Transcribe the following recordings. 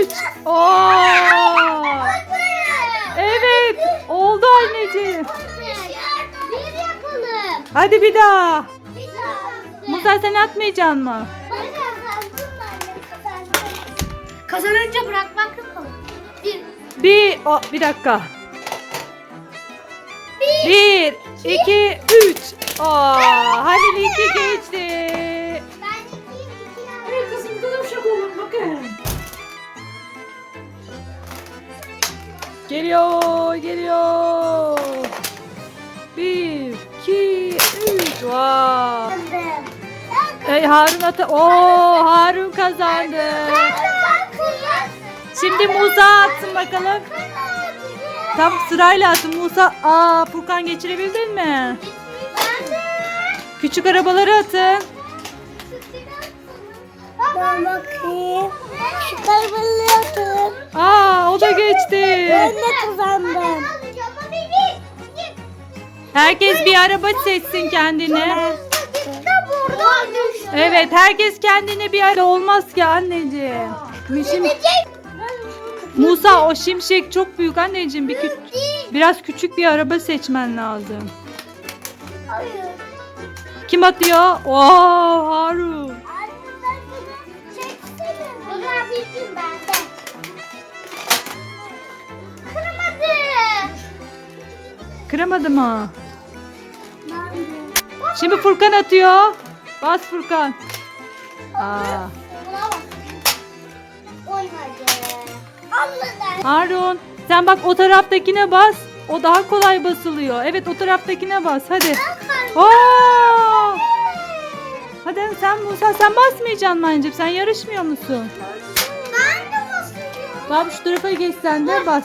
üç. Evet. Oldu anneciğim. Bir yapalım. Hadi bir daha. Bir daha. Musa sen atmayacaksın mı? Ben kazandım kazandım. Kazanınca bırakmak yok. Bir. Bir, o, bir dakika. Bir. Bir, iki, üç. Aa, Halil iki geçti. Geliyor, geliyor. Bir, iki, üç. Yaptım. Ey Harun ata. Oo, Harun kazandı. Şimdi Musa atsın bakalım. Tam sırayla atın Musa. Aa, Furkan geçirebildin mi? Küçük arabaları atın. Ben bakayım. Şu. Geçti. Ben de kazandım. Herkes bir araba seçsin kendine. Evet. Herkes kendine bir araba olmaz ki anneciğim. Şimdi Musa o şimşek çok büyük anneciğim. Bir kü- biraz küçük bir araba seçmen lazım. Kim atıyor? Oo, Harun. Bunlar bildim ben Kıramadı mı? Şimdi Furkan atıyor. Bas Furkan. Aa. Harun sen bak o taraftakine bas. O daha kolay basılıyor. Evet o taraftakine bas hadi. Oo! Hadi sen Musa sen basmayacaksın anneciğim? Sen yarışmıyor musun? Ben de basıyorum. Tamam şu tarafa geç sen de bas.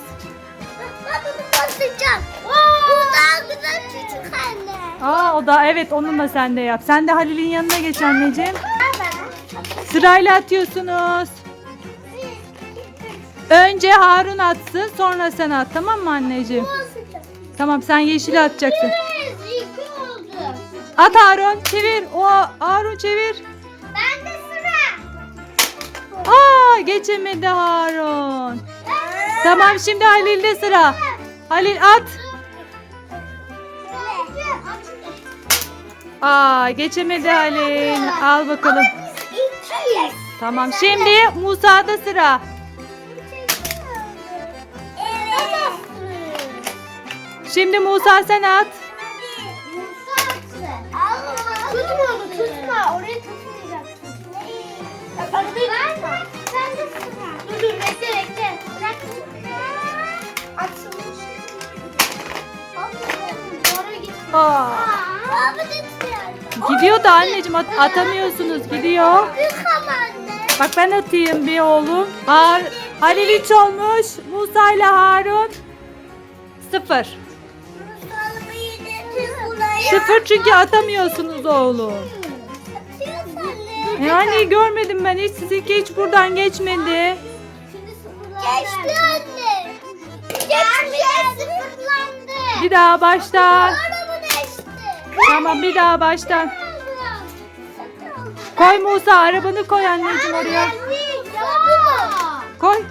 Ben bunu basacağım. Bu daha güzel küçük anne. Aa o da evet onunla sen de yap. Sen de Halil'in yanına geç anneciğim. Sırayla atıyorsunuz. Önce Harun atsın sonra sen at tamam mı anneciğim? Tamam sen yeşil atacaksın. At Harun çevir. O Harun çevir. Ben de sıra. Aa geçemedi Harun. Tamam şimdi Halil'de sıra. Halil at. Aa geçemedi Halil. Al bakalım. İkiyiz. Tamam şimdi Musa'da sıra. Evet. Şimdi Musa sen at. Tutma onu tutma. Orayı tutmayacaksın. Arabayı tutma. Sen de sıra. Dur dur bekle bekle. Bırak. Açılmış. Aa, tutuyor. Gidiyor da anneciğim at- atamıyorsunuz gidiyor. Bak ben atayım bir oğlum. Har Halil üç olmuş. Musa ile Harun sıfır. Sıfır çünkü atamıyorsunuz oğlum. Yani görmedim ben hiç sizinki hiç buradan geçmedi. Geçti anne. Geçti. Sıfırlandı. Bir daha baştan. Tamam bir daha baştan. Koy Musa arabanı koy anneciğim oraya. Koy.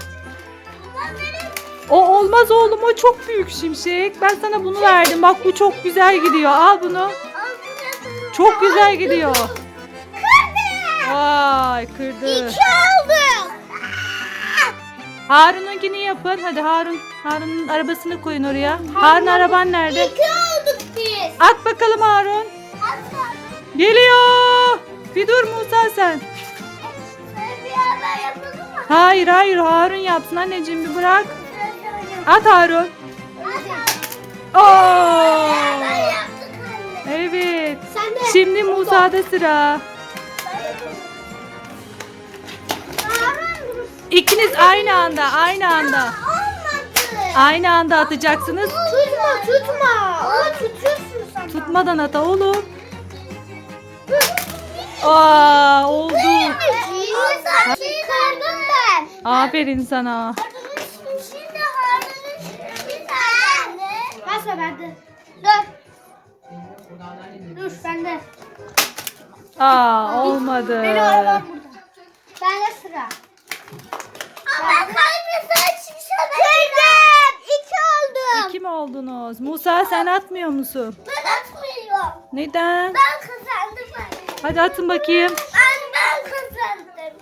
O olmaz oğlum o çok büyük şimşek. Ben sana bunu verdim. Bak bu çok güzel gidiyor. Al bunu. Çok güzel gidiyor. Vay kırdı. İki oldu. Harun'unkini yapın. Hadi Harun. Harun'un arabasını koyun oraya. Harun araban nerede? İki olduk biz. At bakalım Harun. Aslan. Geliyor. Bir dur Musa sen. Bir haber yapalım mı? Hayır hayır Harun yapsın anneciğim bir bırak. At Harun. Oo. Ben yaptık anne. Evet. Sen de. Şimdi Musa'da sıra. İkiniz aynı anda, aynı anda. Olmadı. Aynı anda atacaksınız. Tutma tutma. Sen. Tutmadan ata oğlum. Aa, oldu. Musa çıkardın ben. Aferin sana. Şimdi. Basma bende. Dur. Dur bende. Aa, olmadı. Benim arabam burada. Bende sıra. ben kaybetsem şimdi Kırdım. İki oldum. İki mi oldunuz? Musa sen atmıyor musun? Neden? Ben kazandım anne. Hadi atın bakayım. Ben ben kazandım.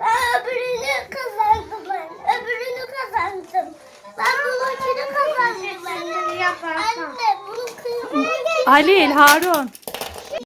Ben öbürünü kazandım ben. Öbürünü kazandım. Ben bununkini kazandım anne. Anne bunu kırmaya Halil, Harun.